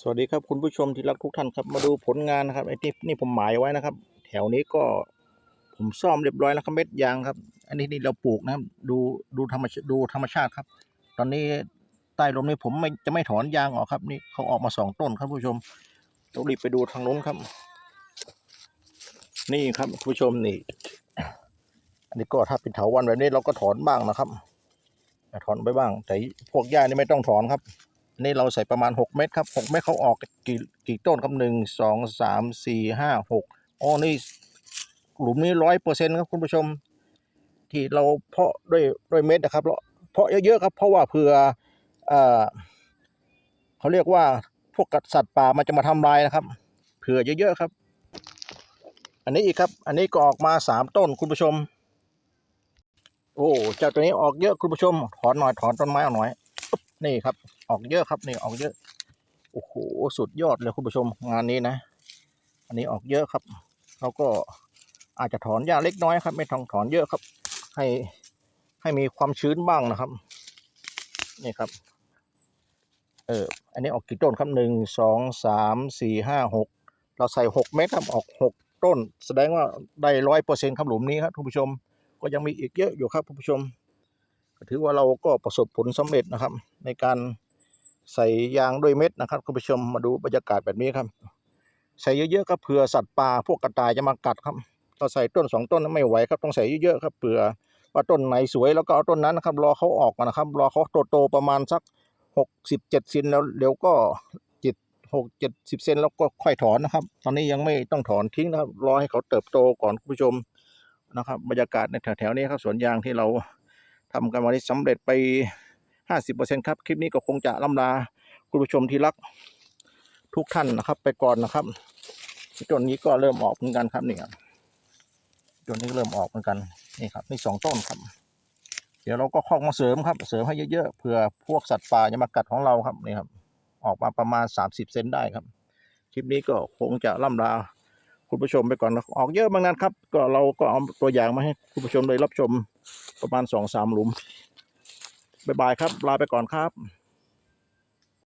สวัสดีครับคุณผู้ชมที่รักทุกท่านครับมาดูผลงานนะครับไอ้ที่นี่ผมหมายไว้นะครับ แถวนี้ก็ผมซ่อมเรียบร้อยแล้วครับเม็ดยางครับ อันนี้นี่เราปลูกนะครับ ดูดูธรรมชาติดูธรรมชาติครับ ตอนนี้ใต้ลมนี้ผมไม่จะไม่ถอนยางออกครับ นี่เขาออกมาสองต้นครับผู้ชมต้องรีบไปดูทางนู้นครับ นี่ครับผู้ชมนี่ อันนี้ก็ถ้าเป็นเถาวันแบบนี้เราก็ถอนบ้างนะครับถอนไปบ้าง แต่พวกหญ้านี่ไม่ต้องถอนครับ นี่เราใส่ประมาณ 6 เม็ดครับ 6 เม็ดเขาออกกี่กี่ต้นครับหนึ่งสองสามสี่ห้าหกอ๋อนี่หลุมนี้ร้อยเปอร์เซ็นต์ครับคุณผู้ชม ที่เราเพาะด้วยด้วยเม็ดนะครับเราเพาะเยอะๆครับ เพราะว่าเผื่อเอ่อเขาเรียกว่าพวกกัดสัตว์ป่ามันจะมาทำลายนะครับ เผื่อเยอะๆครับ อันนี้อีกครับ อันนี้ก็ออกมาสามต้นคุณผู้ชม โอ้เจ้าตัวนี้ออกเยอะคุณผู้ชม ถอนหน่อยถอนต้นไม้ออกหน่อย นี่ครับ ออกเยอะครับนี่ออกเยอะ โอ้โห สุดยอดเลยคุณผู้ชมงานนี้นะ อันนี้ออกเยอะครับเราก็อาจจะถอนหญ้าเล็กน้อยครับ ไม่ต้องถอนเยอะครับ ให้ให้มีความชื้นบ้างนะครับ นี่ครับ เออ อันนี้ออกกี่ต้นครับหนึ่งสองสามสี่ห้าหกเราใส่หกเม็ดครับออกหกต้น แสดงว่าได้ร้อยเปอร์เซ็นต์ครับหลุมนี้ครับคุณผู้ชม ก็ยังมีอีกเยอะอยู่ครับคุณผู้ชม ถือว่าเราก็ประสบผลสำเร็จนะครับ ในการใส่ยางด้วยเม็ดนะครับคุณผู้ชมมาดูบรรยากาศแบบนี้ครับ ใส่เยอะๆครับเผื่อสัตว์ป่าพวกกระต่ายจะมากัดครับถ้าใส่ต้นสองต้นไม่ไหวครับต้องใส่เยอะๆครับเผื่อว่าต้นไหนสวยแล้วก็เอาต้นนั้นนะครับรอเขาออกนะครับรอเขาโตๆประมาณสักหกสิบเจ็ดเซนแล้วเดี๋ยวก็จิตหกเจ็ดสิบเซนแล้วก็ค่อยถอนนะครับ ตอนนี้ยังไม่ต้องถอนทิ้งนะครับรอให้เขาเติบโตก่อนคุณผู้ชมนะครับบรรยากาศในแถวๆนี้ครับสวนยางที่เรา ทำกันวันนี้สำเร็จไป 50%ครับ คลิปนี้ก็คงจะล่ำลาคุณผู้ชมที่รักทุกท่านนะครับ ไปก่อนนะครับต้นนี้ก็เริ่มออกเหมือนกันครับนี่ครับต้นนี้เริ่มออกเหมือนกันนี่ครับนี่สองต้นครับ เดี๋ยวเราก็คอกมาเสริมครับ เสริมให้เยอะๆเผื่อพวกสัตว์ป่าจะมากัดของเราครับนี่ครับ ออกมาประมาณ 30 เซนได้ครับ คลิปนี้ก็คงจะล่ำลาคุณผู้ชมไปก่อนนะออกเยอะบางนั้นครับ ก็เราก็เอาตัวอย่างมาให้คุณผู้ชมได้รับชม ประมาณสองสามหลุมบายบายครับ ลาไปก่อนครับ